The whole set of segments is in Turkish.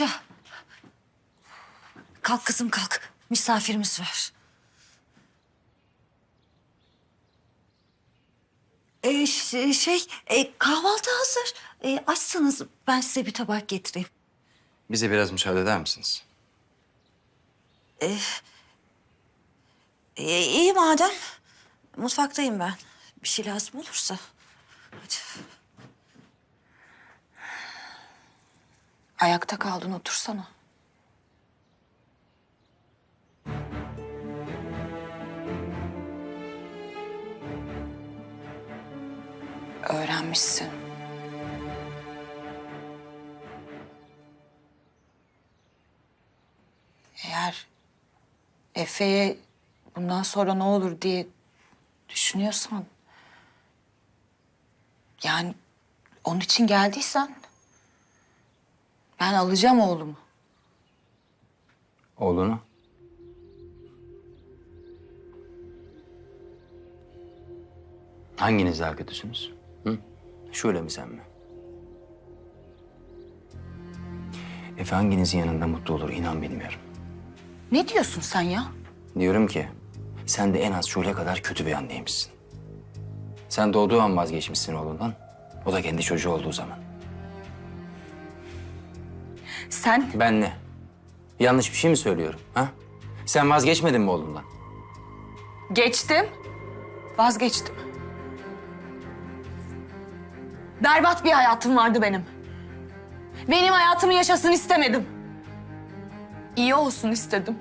Akça. Kalk kızım kalk. Misafirimiz var. Ee, ş- şey, e, kahvaltı hazır. E, açsanız ben size bir tabak getireyim. Bize biraz müsaade eder misiniz? E, iyi madem. Mutfaktayım ben. Bir şey lazım olursa. Hadi. Ayakta kaldın otursana. Öğrenmişsin. Eğer Efe'ye bundan sonra ne olur diye düşünüyorsan... Yani onun için geldiysen ben alacağım oğlumu. Oğlunu. Hanginiz daha kötüsünüz? Hı? Şöyle mi sen mi? Efe hanginizin yanında mutlu olur inan bilmiyorum. Ne diyorsun sen ya? Diyorum ki sen de en az şöyle kadar kötü bir anneymişsin. Sen doğduğu an vazgeçmişsin oğlundan. O da kendi çocuğu olduğu zaman. Sen Ben ne? Yanlış bir şey mi söylüyorum? Ha? Sen vazgeçmedin mi oğlundan? geçtim, vazgeçtim. Berbat bir hayatım vardı benim. Benim hayatımı yaşasın istemedim. İyi olsun istedim.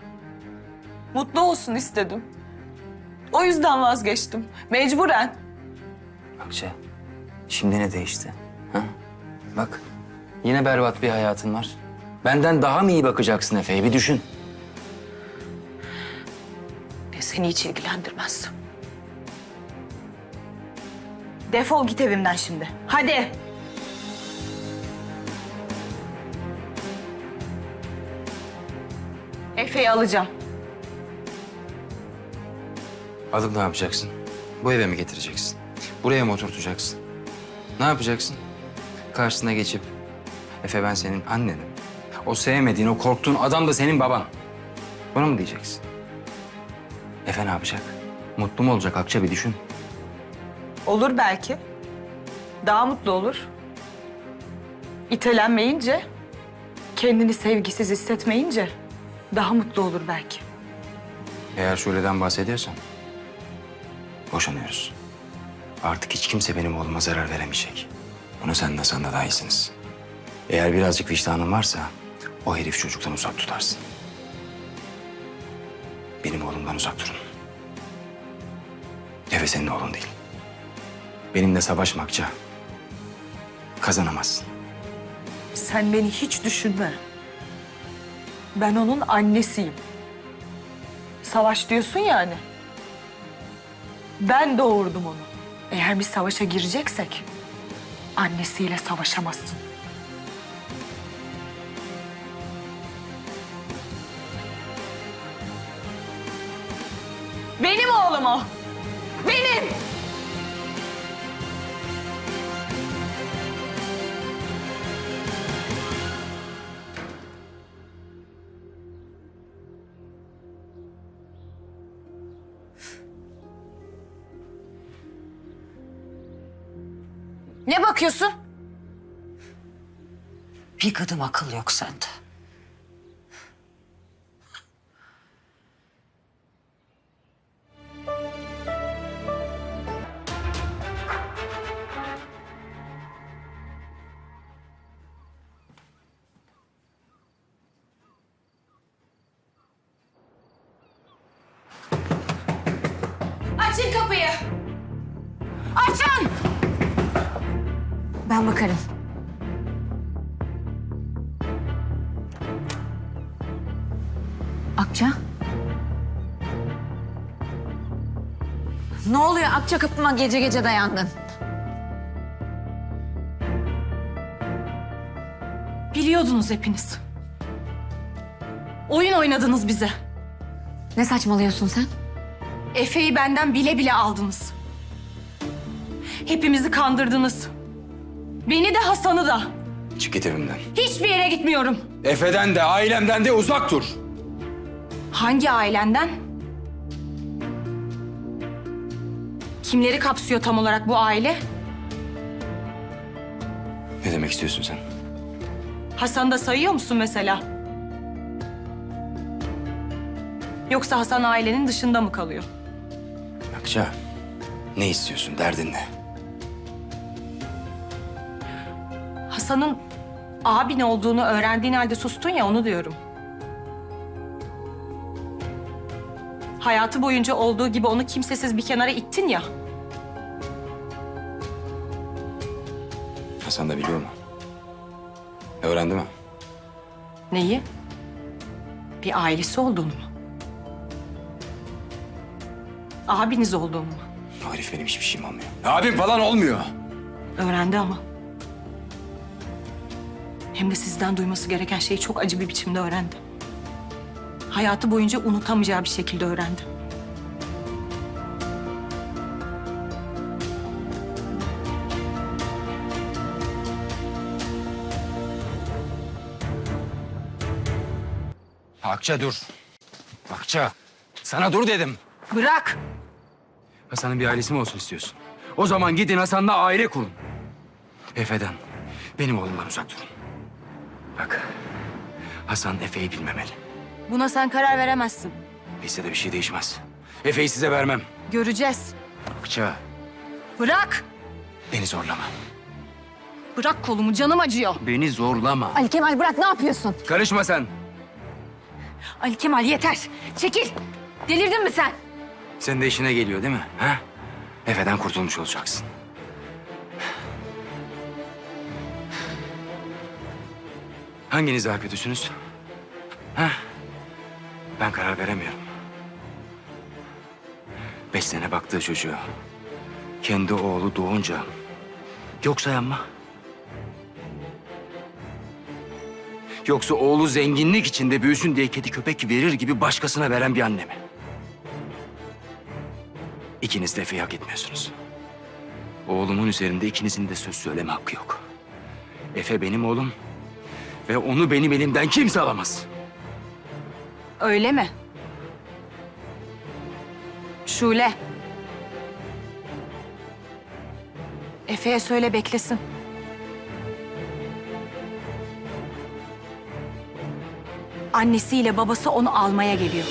Mutlu olsun istedim. O yüzden vazgeçtim. Mecburen. Akça, şimdi ne değişti? Ha? Bak, yine berbat bir hayatın var. Benden daha mı iyi bakacaksın Efe'ye? Bir düşün. Seni hiç ilgilendirmez. Defol git evimden şimdi. Hadi. Efe'yi alacağım. Alıp ne yapacaksın? Bu eve mi getireceksin? Buraya mı oturtacaksın? Ne yapacaksın? Karşısına geçip, Efe ben senin annenim. O sevmediğin, o korktuğun adam da senin baban. Bunu mu diyeceksin? Efe ne yapacak? Mutlu mu olacak Akça bir düşün. Olur belki. Daha mutlu olur. İtelenmeyince, kendini sevgisiz hissetmeyince daha mutlu olur belki. Eğer şöyleden bahsediyorsan boşanıyoruz. Artık hiç kimse benim oğluma zarar veremeyecek. Bunu sen de sen de daha iyisiniz. Eğer birazcık vicdanın varsa o herif çocuktan uzak tutarsın. Benim oğlumdan uzak durun. Efe senin oğlun değil. Benimle savaşmakça kazanamazsın. Sen beni hiç düşünme. Ben onun annesiyim. Savaş diyorsun yani. Ben doğurdum onu. Eğer bir savaşa gireceksek annesiyle savaşamazsın. O. Benim. Ne bakıyorsun? Bir gıdım akıl yok sende. Açın. Ben bakarım. Akça? Ne oluyor Akça kapıma gece gece dayandın? Biliyordunuz hepiniz. Oyun oynadınız bize. Ne saçmalıyorsun sen? Efe'yi benden bile bile aldınız. Hepimizi kandırdınız. Beni de Hasan'ı da. Çık git evimden. Hiçbir yere gitmiyorum. Efe'den de ailemden de uzak dur. Hangi ailenden? Kimleri kapsıyor tam olarak bu aile? Ne demek istiyorsun sen? Hasan'ı da sayıyor musun mesela? Yoksa Hasan ailenin dışında mı kalıyor? Akça, ne istiyorsun? Derdin ne? Hasan'ın abin olduğunu öğrendiğin halde sustun ya onu diyorum. Hayatı boyunca olduğu gibi onu kimsesiz bir kenara ittin ya. Hasan da biliyor mu? Öğrendi mi? Neyi? Bir ailesi olduğunu mu? Abiniz olduğunu mu? O herif benim hiçbir şeyim olmuyor. Abim falan olmuyor. Öğrendi ama. Hem de sizden duyması gereken şeyi çok acı bir biçimde öğrendi. Hayatı boyunca unutamayacağı bir şekilde öğrendi. Akça dur. Akça, sana dur dedim. Bırak! Hasan'ın bir ailesi mi olsun istiyorsun? O zaman gidin Hasan'la aile kurun. Efe'den, benim oğlumdan uzak durun. Bak, Hasan Efe'yi bilmemeli. Buna sen karar veremezsin. Bilse de bir şey değişmez. Efe'yi size vermem. Göreceğiz. Akça, Bırak! beni zorlama. Bırak kolumu, canım acıyor. Beni zorlama. Ali Kemal bırak ne yapıyorsun? Karışma sen. Ali Kemal yeter. Çekil. Delirdin mi sen? Senin de işine geliyor değil mi? Ha? Efe'den kurtulmuş olacaksın. Hanginiz daha kötüsünüz? Ha? Ben karar veremiyorum. Beş sene baktığı çocuğu kendi oğlu doğunca yok sayan mı? Yoksa oğlu zenginlik içinde büyüsün diye kedi köpek verir gibi başkasına veren bir anne mi? İkiniz de Efe'yi hak etmiyorsunuz. Oğlumun üzerinde ikinizin de söz söyleme hakkı yok. Efe benim oğlum ve onu benim elimden kimse alamaz. Öyle mi? Şule. Efe'ye söyle beklesin. Annesiyle babası onu almaya geliyor.